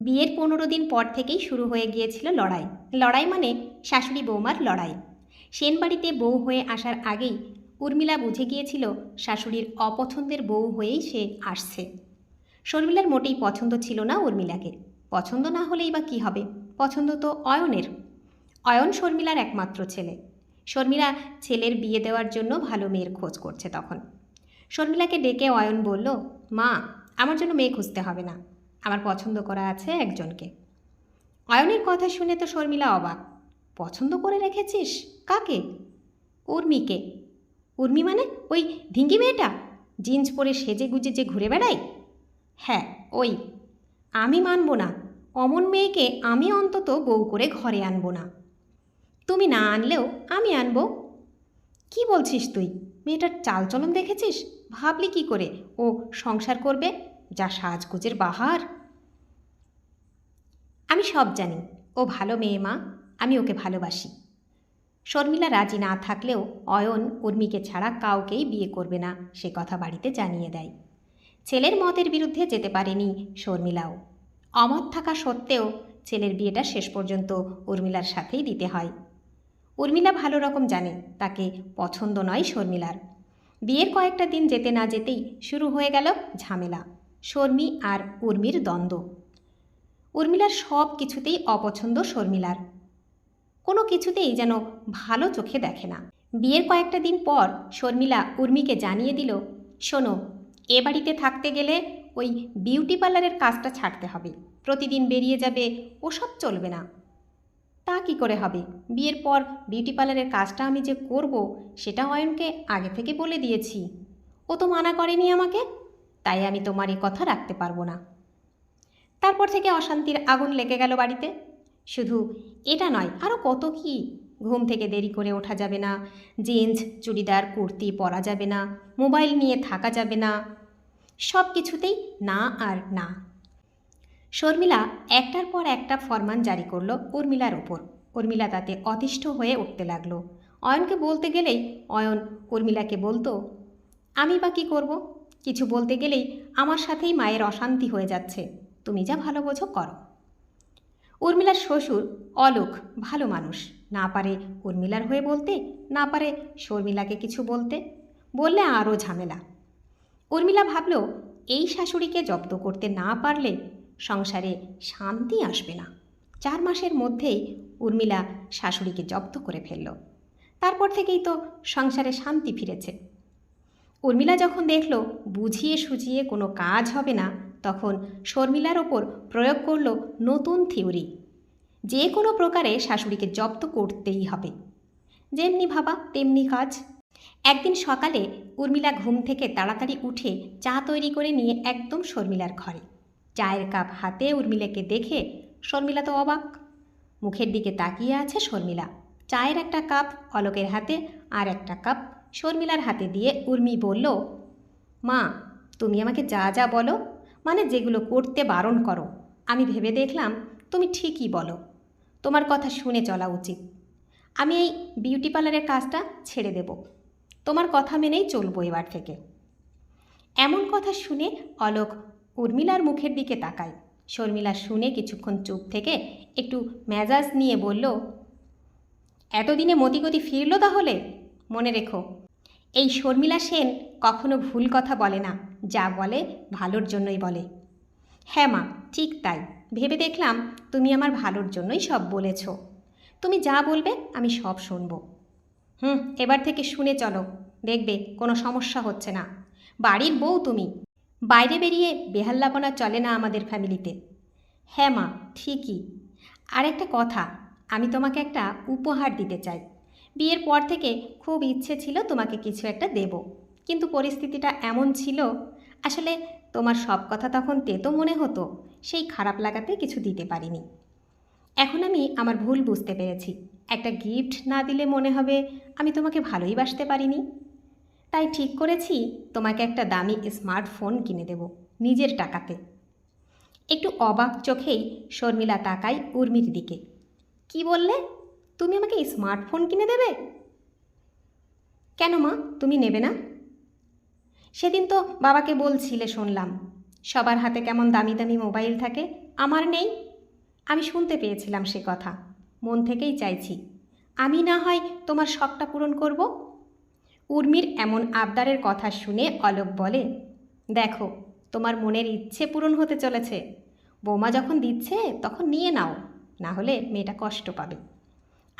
বিয়ের পনেরো দিন পর থেকেই শুরু হয়ে গিয়েছিল লড়াই। লড়াই মানে শাশুড়ি বৌমার লড়াই। সেনবাড়িতে বউ হয়ে আসার আগেই উর্মিলা বুঝে গিয়েছিল শাশুড়ির অপছন্দের বউ হয়েই সে আসছে। শর্মিলার মোটেই পছন্দ ছিল না উর্মিলাকে। পছন্দ না হলেই বা কী হবে? পছন্দ তো অয়নের। অয়ন শর্মিলার একমাত্র ছেলে। শর্মিলা ছেলের বিয়ে দেওয়ার জন্য ভালো মেয়ের খোঁজ করছে তখন। শর্মিলাকে ডেকে অয়ন বলল, মা, আমার জন্য মেয়ে খুঁজতে হবে না। আমার পছন্দ করা আছে একজনকে। অয়নের কথা শুনে তো শর্মিলা অবাক। পছন্দ করে রেখেছিস? কাকে? উর্মিকে। উর্মি মানে ওই ধিঙ্গি মেয়েটা? জিন্স পরে সেজে গুজে যে ঘুরে বেড়াই হ্যাঁ ওই। আমি মানব না। অমন মেয়েকে আমি অন্তত বউ করে ঘরে আনব না। তুমি না আনলেও আমি আনব। কি বলছিস তুই? মেয়েটার চালচলন দেখেছিস? ভাবলি কি করে? ও সংসার করবে? যা সাজগোজের বাহার? আমি সব জানি। ও ভালো মেয়ে মা, আমি ওকে ভালোবাসি। শর্মিলা রাজি না থাকলেও অয়ন উর্মিকে ছাড়া কাউকেই বিয়ে করবে না, সে কথা বাড়িতে জানিয়ে দেয়। ছেলের মতের বিরুদ্ধে যেতে পারেনি শর্মিলাও। অমত থাকা সত্ত্বেও ছেলের বিয়েটা শেষ পর্যন্ত উর্মিলার সাথেই দিতে হয়। উর্মিলা ভালো রকম জানে, তাকে পছন্দ নয় শর্মিলার। বিয়ের কয়েকটা দিন যেতে না যেতেই শুরু হয়ে গেল ঝামেলা। শর্মি আর উর্মির দ্বন্দ্ব। উর্মিলার সব কিছুতেই অপছন্দ শর্মিলার। কোনো কিছুতেই যেন ভালো চোখে দেখে না। বিয়ের কয়েকটা দিন পর শর্মিলা উর্মিকে জানিয়ে দিল, শোনো, এ বাড়িতে থাকতে গেলে ওই বিউটি পার্লারের কাজটা ছাড়তে হবে। প্রতিদিন বেরিয়ে যাবে, ওসব চলবে না। তা কি করে হবে? বিয়ের পর বিউটি পার্লারের কাজটা আমি যে করব, সেটা অয়নকে আগে থেকে বলে দিয়েছি। ও তো মানা করেনি আমাকে। তাই আমি তোমার এ কথা রাখতে পারব না। তারপর থেকে অশান্তির আগুন লেগে গেল বাড়িতে। শুধু এটা নয় আরও কত কি? ঘুম থেকে দেরি করে ওঠা যাবে না, জিন্স, চুড়িদার, কুর্তি পরা যাবে না, মোবাইল নিয়ে থাকা যাবে না। সব কিছুতেই না আর না। শর্মিলা একটার পর একটা ফরমান জারি করল উর্মিলার ওপর। উর্মিলা তাতে অতিষ্ঠ হয়ে উঠতে লাগল। অয়নকে বলতে গেলেই, অয়ন, উর্মিলাকে বলতো, আমি বা কী করব? কিছু বলতে গেলেই আমার সাথেই মায়ের অশান্তি হয়ে যাচ্ছে। তুমি যা ভালো বোঝো করো। উর্মিলার শ্বশুর অলোক, ভালো মানুষ। না পারে উর্মিলার হয়ে বলতে, না পারে শর্মিলাকে কিছু বলতে। বললে আরও ঝামেলা। উর্মিলা ভাবল, এই শাশুড়িকে জব্দ করতে না পারলে সংসারে শান্তি আসবে না। চার মাসের মধ্যেই উর্মিলা শাশুড়িকে জব্দ করে ফেলল। তারপর থেকেই তো সংসারে শান্তি ফিরেছে। উর্মিলা যখন দেখল, বুঝিয়ে সুঝিয়ে কোনো কাজ হবে না তখন শর্মিলার ওপর প্রয়োগ করল নতুন থিওরি। যে কোনো প্রকারে শাশুড়িকে জব্দ করতেই হবে। যেমনি ভাবা, তেমনি কাজ। একদিন সকালে উর্মিলা ঘুম থেকে তাড়াতাড়ি উঠে চা তৈরি করে নিয়ে একদম শর্মিলার ঘরে। চায়ের কাপ হাতে উর্মিলাকে দেখে শর্মিলা তো অবাক। মুখের দিকে তাকিয়ে আছে শর্মিলা। চায়ের একটা কাপ অলোকের হাতে আর একটা কাপ শর্মিলার হাতে দিয়ে উর্মি বলল, মা, তুমি আমাকে যা যা বলো মানে যেগুলো করতে বারণ করো। আমি ভেবে দেখলাম, তুমি ঠিকই বলো। তোমার কথা শুনে চলা উচিত। আমি এই বিউটি পার্লারের কাজটা ছেড়ে দেব। তোমার কথা মেনেই চলবো এবার থেকে। এমন কথা শুনে অলোক উর্মিলার মুখের দিকে তাকায়। শর্মিলা শুনে কিছুক্ষণ চুপ থেকে একটু মেজাজ নিয়ে বলল, এতদিনে মতিগতি ফিরল তাহলে? মনে রেখো। এই শর্মিলা সেন কখনো ভুল কথা বলে না, যা বলে ভালোর জন্যই বলে। হ্যাঁ মা, ঠিক তাই। ভেবে দেখলাম তুমি আমার ভালোর জন্যই সব বলেছ। তুমি যা বলবে আমি সব শুনব। হুম, এবার থেকে শুনে চলো। দেখবে কোনো সমস্যা হচ্ছে না। বাড়ির বউ তুমি। বাইরে বেরিয়ে বেহাল্লাপনা চলে না আমাদের ফ্যামিলিতে। হ্যাঁ মা, ঠিকই। আর একটা কথা, আমি তোমাকে একটা উপহার দিতে চাই। বিয়ের পর থেকে খুব ইচ্ছে ছিল তোমাকে কিছু একটা দেব। কিন্তু পরিস্থিতিটা এমন ছিল, আসলে তোমার সব কথা তখন তেতো মনে হতো, সেই খারাপ লাগাতে কিছু দিতে পারিনি। এখন আমি আমার ভুল বুঝতে পেরেছি, একটা গিফট না দিলে মনে হবে আমি তোমাকে ভালোই বাসতে পারিনি। তাই ঠিক করেছি, তোমাকে একটা দামি স্মার্টফোন কিনে দেব, নিজের টাকাতে। একটু অবাক চোখেই শর্মিলা তাকাই উর্মির দিকে। কি বললে? তুমি আমাকে স্মার্টফোন কিনে দেবে? কেন মা? তুমি নেবে না? সেদিন তো বাবাকে বলছিলে শুনলাম, সবার হাতে কেমন দামি দামি মোবাইল থাকে, আমার নেই। আমি শুনতে পেয়েছিলাম সে কথা, মন থেকেই চাইছি। আমি না হয় তোমার শখটা পূরণ করব? উর্মির এমন আবদারের কথা শুনে অলোক বলে, দেখো, তোমার মনের ইচ্ছে পূরণ হতে চলেছে। বৌমা যখন দিচ্ছে, তখন নিয়ে নাও, না হলে মেয়েটা কষ্ট পাবে।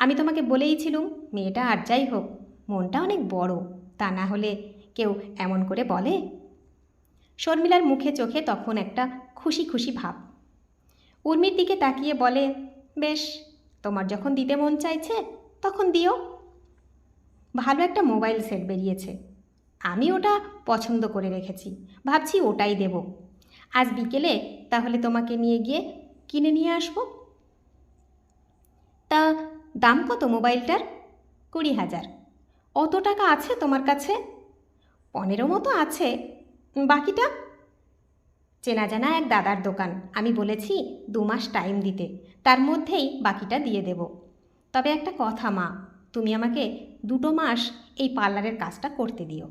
আমি তোমাকে বলেইছিলুম, মেয়েটা আর যাই হোক, মনটা অনেক বড়, তা না হলে কেউ এমন করে বলে? শর্মিলার মুখে চোখে তখন একটা খুশি খুশি ভাব। উর্মির দিকে তাকিয়ে বলে, বেশ, তোমার যখন দিতে মন চাইছে, তখন দিও। ভালো একটা মোবাইল সেট বেরিয়েছে। আমি ওটা পছন্দ করে রেখেছি, ভাবছি ওটাই দেব। আজ বিকেলে তাহলে তোমাকে নিয়ে গিয়ে কিনে নিয়ে আসব? তা দাম কত মোবাইলটার? কুড়ি হাজার। অত টাকা আছে তোমার কাছে? পনেরো মতো আছে। বাকিটা? চেনা জানা এক দাদার দোকান। আমি বলেছি দু মাস টাইম দিতে। তার মধ্যেই বাকিটা দিয়ে দেব। তবে একটা কথা মা, তুমি আমাকে দুটো মাস এই পার্লারের কাজটা করতে দিও।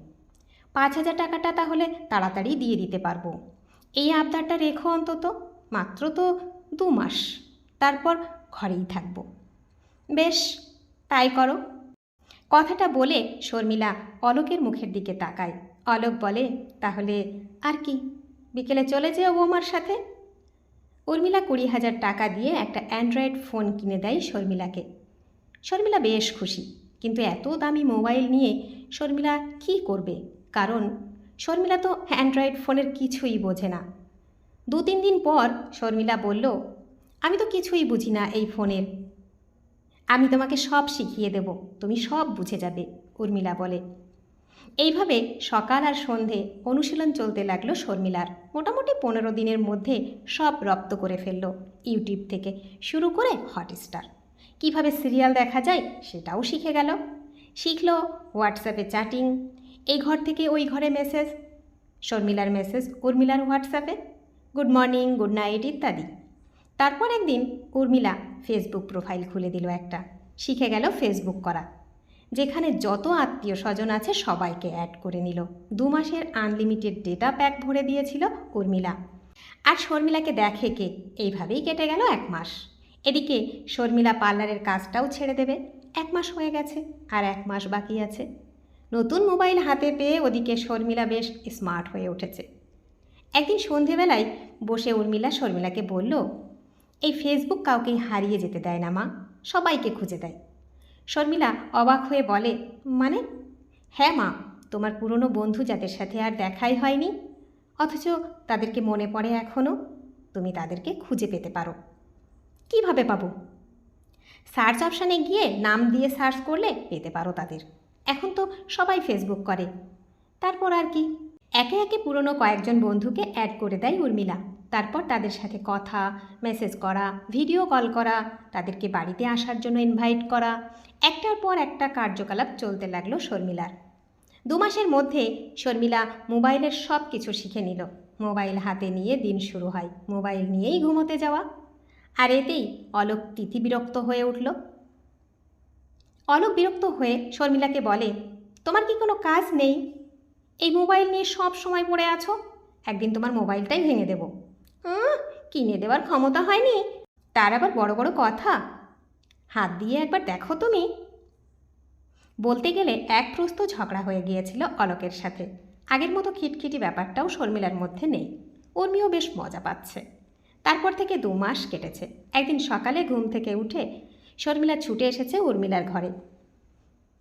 পাঁচ হাজার টাকাটা তাহলে তাড়াতাড়ি দিয়ে দিতে পারব। এই আবদারটা রেখো অন্তত। মাত্র তো দু মাস। তারপর ঘরেই থাকব। বেশ, তাই করো। কথাটা বলে শর্মিলা অলোকের মুখের দিকে তাকায়। অলোক বলে, তাহলে আর কি, বিকেলে চলে যেও বৌমার সাথে? উর্মিলা কুড়ি হাজার টাকা দিয়ে একটা অ্যান্ড্রয়েড ফোন কিনে দেয় শর্মিলাকে। শর্মিলা বেশ খুশি, কিন্তু এত দামি মোবাইল নিয়ে শর্মিলা কী করবে? কারণ শর্মিলা তো অ্যান্ড্রয়েড ফোনের কিছুই বোঝে না। দু তিন দিন পর শর্মিলা বলল, আমি তো কিছুই বুঝি না এই ফোনের। আমি তোমাকে সব শিখিয়ে দেব, তুমি সব বুঝে যাবে, উর্মিলা বলে। এইভাবে সকাল আর সন্ধে অনুশীলন চলতে লাগল শর্মিলার। মোটামুটি পনেরো দিনের মধ্যে সব রপ্ত করে ফেলল ইউটিউব থেকে, শুরু করে হটস্টার। কীভাবে সিরিয়াল দেখা যায় সেটাও শিখে গেল। শিখল হোয়াটসঅ্যাপে চ্যাটিং, এই ঘর থেকে ওই ঘরে মেসেজ, শর্মিলার মেসেজ উর্মিলার হোয়াটসঅ্যাপে, গুড মর্নিং, গুড নাইট ইত্যাদি। তারপর একদিন উর্মিলা ফেসবুক প্রোফাইল খুলে দিল একটা। শিখে গেল ফেসবুক করা। যেখানে যত আত্মীয় স্বজন আছে সবাইকে অ্যাড করে নিল। দু মাসের আনলিমিটেড ডেটা প্যাক ভরে দিয়েছিল উর্মিলা। আর শর্মিলাকে দেখে কে? এইভাবেই কেটে গেল এক মাস। এদিকে শর্মিলা পার্লারের কাজটাও ছেড়ে দেবে। এক মাস হয়ে গেছে আর এক মাস বাকি আছে। নতুন মোবাইল হাতে পেয়ে ওদিকে শর্মিলা বেশ স্মার্ট হয়ে উঠেছে। একদিন সন্ধেবেলায় বসে উর্মিলা শর্মিলাকে বলল এই ফেসবুক কাউকেই হারিয়ে যেতে দেয় না, মা। সবাইকে খুঁজে দেয়। শর্মিলা অবাক হয়ে বলে মানে? হ্যাঁ মা, তোমার পুরনো বন্ধু যাদের সাথে আর দেখাই হয়নি, অথচ তাদেরকে মনে পড়ে এখনও তুমি তাদেরকে খুঁজে পেতে পারো। কীভাবে পাবো? সার্চ অপশানে গিয়ে নাম দিয়ে সার্চ করলে পেতে পারো তাদের। এখন তো সবাই ফেসবুক করে। তারপর আর কি? একে একে পুরনো কয়েকজন বন্ধুকে অ্যাড করে দেয় উর্মিলা। তারপর তাদের সাথে কথা মেসেজ করা ভিডিও কল করা, তাদেরকে বাড়িতে আসার জন্য ইনভাইট করা। একটার পর একটা কার্যকলাপ চলতে লাগল শর্মিলার। দু মাসের মধ্যে শর্মিলা মোবাইলের সব কিছু শিখে নিল। মোবাইল হাতে নিয়ে দিন শুরু হয়। মোবাইল নিয়েই ঘুমোতে যাওয়া। আর এতেই অলোক তিথি বিরক্ত হয়ে উঠল। অলোক বিরক্ত হয়ে শর্মিলাকে বলে, তোমার কি কোনো কাজ নেই? এই মোবাইল নিয়ে সব সময় পড়ে আছো? একদিন তোমার মোবাইলটাই ভেঙে দেবো। কিনে দেওয়ার ক্ষমতা হয়নি। তার আবার বড় বড় কথা। হাত দিয়ে একবার দেখো তুমি। বলতে গেলে এক প্রস্ত ঝগড়া হয়ে গিয়েছিল অলোকের সাথে। আগের মতো খিটখিটি ব্যাপারটাও শর্মিলার মধ্যে নেই। উর্মিও বেশ মজা পাচ্ছে। তারপর থেকে দু মাস কেটেছে। একদিন সকালে ঘুম থেকে উঠে শর্মিলা ছুটে এসেছে উর্মিলার ঘরে।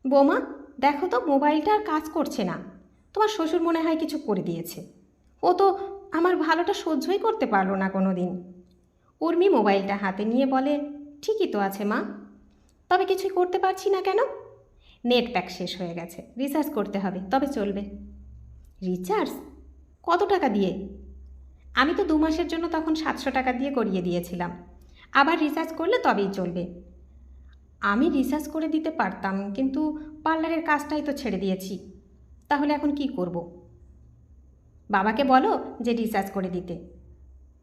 বৌমা, দেখো তো, মোবাইলটা আর কাজ করছে না। তোমার শ্বশুর মনে হয় কিছু করে দিয়েছে। ও তো আমার ভালোটা সহ্যই করতে পারল না কোনো দিন উর্মি মোবাইলটা হাতে নিয়ে বলে, ঠিকই তো আছে মা। তবে কিছুই করতে পারছি না কেন? নেট প্যাক শেষ হয়ে গেছে। রিচার্জ করতে হবে, তবে চলবে। রিচার্জ? কত টাকা দিয়ে? আমি তো দু মাসের জন্য তখন সাতশো টাকা দিয়ে করিয়ে দিয়েছিলাম। আবার রিচার্জ করলে তবেই চলবে। আমি রিচার্জ করে দিতে পারতাম, কিন্তু পার্লারের কাজটাই তো ছেড়ে দিয়েছি। তাহলে এখন কি করব? বাবাকে বলো যে রিচার্জ করে দিতে।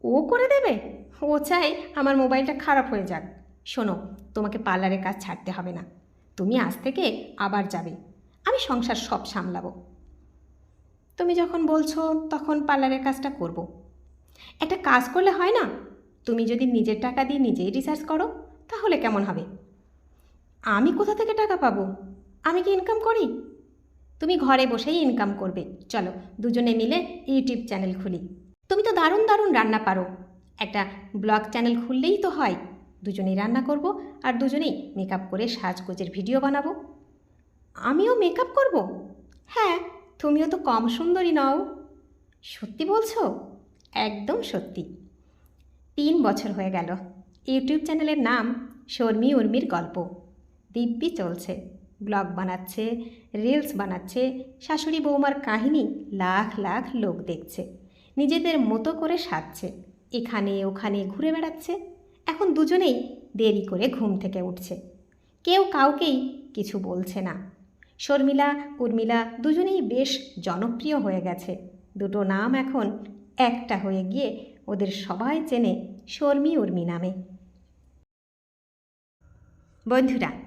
ও করে দেবে? ও চাই আমার মোবাইলটা খারাপ হয়ে যাক। শোনো, তোমাকে পার্লারের কাজ ছাড়তে হবে না। তুমি আজ থেকে আবার যাবে। আমি সংসার সব সামলাবো। তুমি যখন বলছো তখন পার্লারের কাজটা করব। একটা কাজ করলে হয় না? তুমি যদি নিজের টাকা দিয়ে নিজেই রিসার্চ করো, তাহলে কেমন হবে? আমি কোথা থেকে টাকা পাবো? আমি কি ইনকাম করি? তুমি ঘরে বসেই ইনকাম করবে। চলো, দুজনে মিলে ইউটিউব চ্যানেল খুলি। তুমি তো দারুণ দারুণ রান্না পারো। একটা ব্লগ চ্যানেল খুললেই তো হয়। দুজনেই রান্না করব আর দুজনেই মেকআপ করে সাজগোজের ভিডিও বানাবো। আমিও মেকআপ করব? হ্যাঁ তুমিও তো কম সুন্দরী নও। সত্যি বলছো? একদম সত্যি। তিন বছর হয়ে গেল। ইউটিউব চ্যানেলের নাম শর্মি উর্মির গল্প। দিব্যি চলছে। ব্লগ বানাচ্ছে রিলস বানাচ্ছে, শাশুড়ি বৌমার কাহিনী লাখ লাখ লোক দেখছে, নিজেদের মতো করে সাজছে, এখানে ওখানে ঘুরে বেড়াচ্ছে, এখন দুজনেই দেরি করে ঘুম থেকে উঠছে। কেউ কাউকেই কিছু বলছে না। শর্মিলা, উর্মিলা দুজনেই বেশ জনপ্রিয় হয়ে গেছে। দুটো নাম এখন একটা হয়ে গিয়ে ওদের সবাই চেনে শর্মি, উর্মি নামে। বন্ধুরা